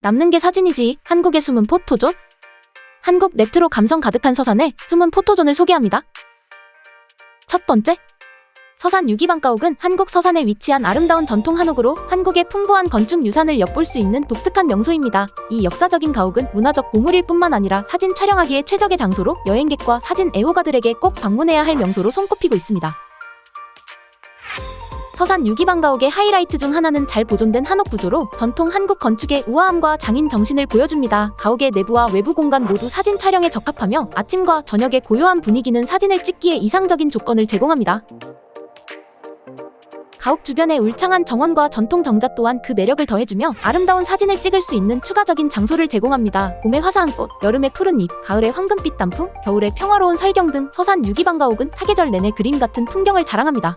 남는 게 사진이지. 한국의 숨은 포토존? 한국 레트로 감성 가득한 서산의 숨은 포토존을 소개합니다. 첫 번째, 서산 유기방가옥은 한국 서산에 위치한 아름다운 전통 한옥으로 한국의 풍부한 건축 유산을 엿볼 수 있는 독특한 명소입니다. 이 역사적인 가옥은 문화적 보물일 뿐만 아니라 사진 촬영하기에 최적의 장소로 여행객과 사진 애호가들에게 꼭 방문해야 할 명소로 손꼽히고 있습니다. 서산 유기방가옥의 하이라이트 중 하나는 잘 보존된 한옥 구조로 전통 한국 건축의 우아함과 장인 정신을 보여줍니다. 가옥의 내부와 외부 공간 모두 사진 촬영에 적합하며 아침과 저녁의 고요한 분위기는 사진을 찍기에 이상적인 조건을 제공합니다. 가옥 주변의 울창한 정원과 전통 정자 또한 그 매력을 더해주며 아름다운 사진을 찍을 수 있는 추가적인 장소를 제공합니다. 봄의 화사한 꽃, 여름의 푸른 잎, 가을의 황금빛 단풍, 겨울의 평화로운 설경 등 서산 유기방가옥은 사계절 내내 그림 같은 풍경을 자랑합니다.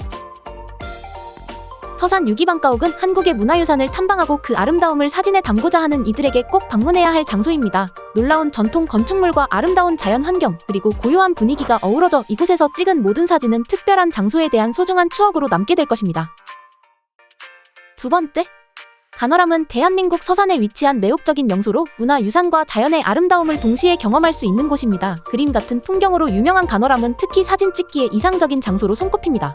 서산 유기방가옥은 한국의 문화유산을 탐방하고 그 아름다움을 사진에 담고자 하는 이들에게 꼭 방문해야 할 장소입니다. 놀라운 전통 건축물과 아름다운 자연 환경, 그리고 고요한 분위기가 어우러져 이곳에서 찍은 모든 사진은 특별한 장소에 대한 소중한 추억으로 남게 될 것입니다. 두 번째, 간어람은 대한민국 서산에 위치한 매혹적인 명소로 문화유산과 자연의 아름다움을 동시에 경험할 수 있는 곳입니다. 그림 같은 풍경으로 유명한 간어람은 특히 사진 찍기에 이상적인 장소로 손꼽힙니다.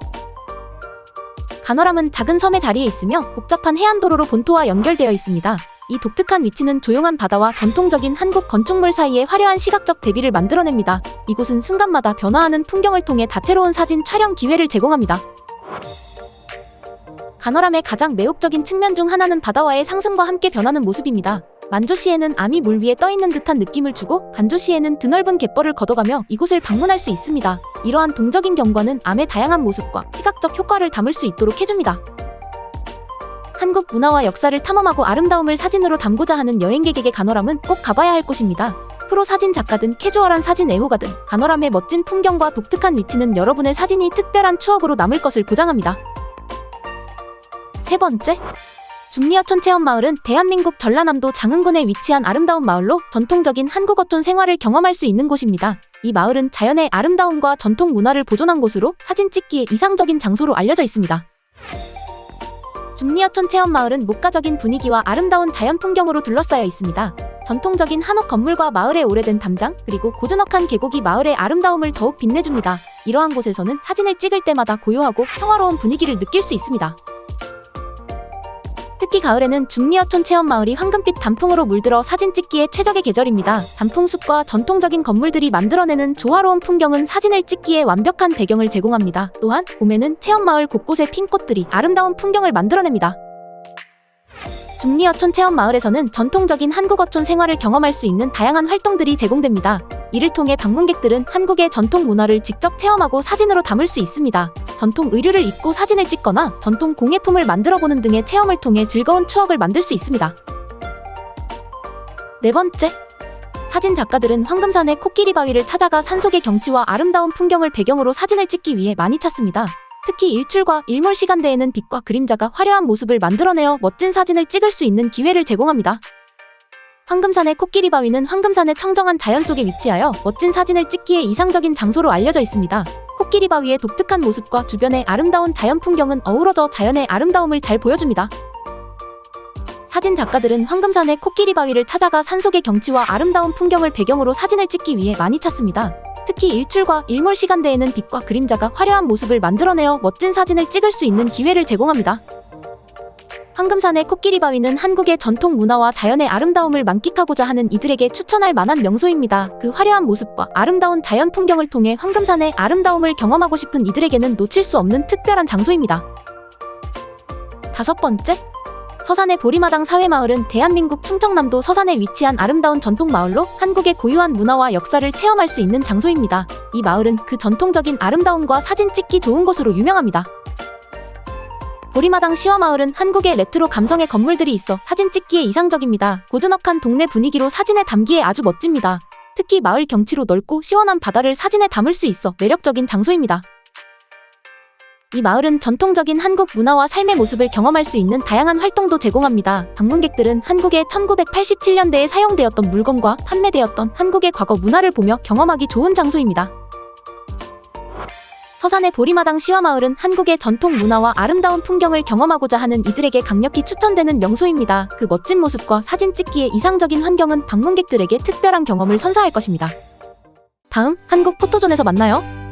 간어람은 작은 섬의 자리에 있으며 복잡한 해안도로로 본토와 연결되어 있습니다. 이 독특한 위치는 조용한 바다와 전통적인 한국 건축물 사이에 화려한 시각적 대비를 만들어냅니다. 이곳은 순간마다 변화하는 풍경을 통해 다채로운 사진 촬영 기회를 제공합니다. 간어람의 가장 매혹적인 측면 중 하나는 바다와의 상승과 함께 변하는 모습입니다. 만조시에는 암이 물 위에 떠 있는 듯한 느낌을 주고 간조시에는 드넓은 갯벌을 걷어가며 이곳을 방문할 수 있습니다. 이러한 동적인 경관은 암의 다양한 모습과 시각적 효과를 담을 수 있도록 해줍니다. 한국 문화와 역사를 탐험하고 아름다움을 사진으로 담고자 하는 여행객에게 간어람은 꼭 가봐야 할 곳입니다. 프로 사진 작가든 캐주얼한 사진 애호가든 간어람의 멋진 풍경과 독특한 위치는 여러분의 사진이 특별한 추억으로 남을 것을 보장합니다. 세 번째, 중리어촌 체험마을은 대한민국 전라남도 장흥군에 위치한 아름다운 마을로 전통적인 한국 어촌 생활을 경험할 수 있는 곳입니다. 이 마을은 자연의 아름다움과 전통 문화를 보존한 곳으로 사진 찍기에 이상적인 장소로 알려져 있습니다. 중리어촌 체험마을은 목가적인 분위기와 아름다운 자연 풍경으로 둘러싸여 있습니다. 전통적인 한옥 건물과 마을의 오래된 담장, 그리고 고즈넉한 계곡이 마을의 아름다움을 더욱 빛내줍니다. 이러한 곳에서는 사진을 찍을 때마다 고요하고 평화로운 분위기를 느낄 수 있습니다. 특히 가을에는 중리어촌 체험마을이 황금빛 단풍으로 물들어 사진 찍기에 최적의 계절입니다. 단풍숲과 전통적인 건물들이 만들어내는 조화로운 풍경은 사진을 찍기에 완벽한 배경을 제공합니다. 또한 봄에는 체험마을 곳곳의 핀 꽃들이 아름다운 풍경을 만들어냅니다. 중리어촌 체험 마을에서는 전통적인 한국 어촌 생활을 경험할 수 있는 다양한 활동들이 제공됩니다. 이를 통해 방문객들은 한국의 전통 문화를 직접 체험하고 사진으로 담을 수 있습니다. 전통 의류를 입고 사진을 찍거나 전통 공예품을 만들어 보는 등의 체험을 통해 즐거운 추억을 만들 수 있습니다. 네 번째, 사진 작가들은 황금산의 코끼리 바위를 찾아가 산속의 경치와 아름다운 풍경을 배경으로 사진을 찍기 위해 많이 찾습니다. 특히 일출과 일몰 시간대에는 빛과 그림자가 화려한 모습을 만들어내어 멋진 사진을 찍을 수 있는 기회를 제공합니다. 황금산의 코끼리 바위는 황금산의 청정한 자연 속에 위치하여 멋진 사진을 찍기에 이상적인 장소로 알려져 있습니다. 코끼리 바위의 독특한 모습과 주변의 아름다운 자연 풍경은 어우러져 자연의 아름다움을 잘 보여줍니다. 사진 작가들은 황금산의 코끼리 바위를 찾아가 산속의 경치와 아름다운 풍경을 배경으로 사진을 찍기 위해 많이 찾습니다. 특히 일출과 일몰 시간대에는 빛과 그림자가 화려한 모습을 만들어내어 멋진 사진을 찍을 수 있는 기회를 제공합니다. 황금산의 코끼리 바위는 한국의 전통 문화와 자연의 아름다움을 만끽하고자 하는 이들에게 추천할 만한 명소입니다. 그 화려한 모습과 아름다운 자연 풍경을 통해 황금산의 아름다움을 경험하고 싶은 이들에게는 놓칠 수 없는 특별한 장소입니다. 다섯 번째, 서산의 보리마당 사회마을은 대한민국 충청남도 서산에 위치한 아름다운 전통 마을로 한국의 고유한 문화와 역사를 체험할 수 있는 장소입니다. 이 마을은 그 전통적인 아름다움과 사진 찍기 좋은 곳으로 유명합니다. 보리마당 시화마을은 한국의 레트로 감성의 건물들이 있어 사진 찍기에 이상적입니다. 고즈넉한 동네 분위기로 사진에 담기에 아주 멋집니다. 특히 마을 경치로 넓고 시원한 바다를 사진에 담을 수 있어 매력적인 장소입니다. 이 마을은 전통적인 한국 문화와 삶의 모습을 경험할 수 있는 다양한 활동도 제공합니다. 방문객들은 한국의 1987년대에 사용되었던 물건과 판매되었던 한국의 과거 문화를 보며 경험하기 좋은 장소입니다. 서산의 보리마당 시와마을은 한국의 전통 문화와 아름다운 풍경을 경험하고자 하는 이들에게 강력히 추천되는 명소입니다. 그 멋진 모습과 사진 찍기에 이상적인 환경은 방문객들에게 특별한 경험을 선사할 것입니다. 다음 한국 포토존에서 만나요.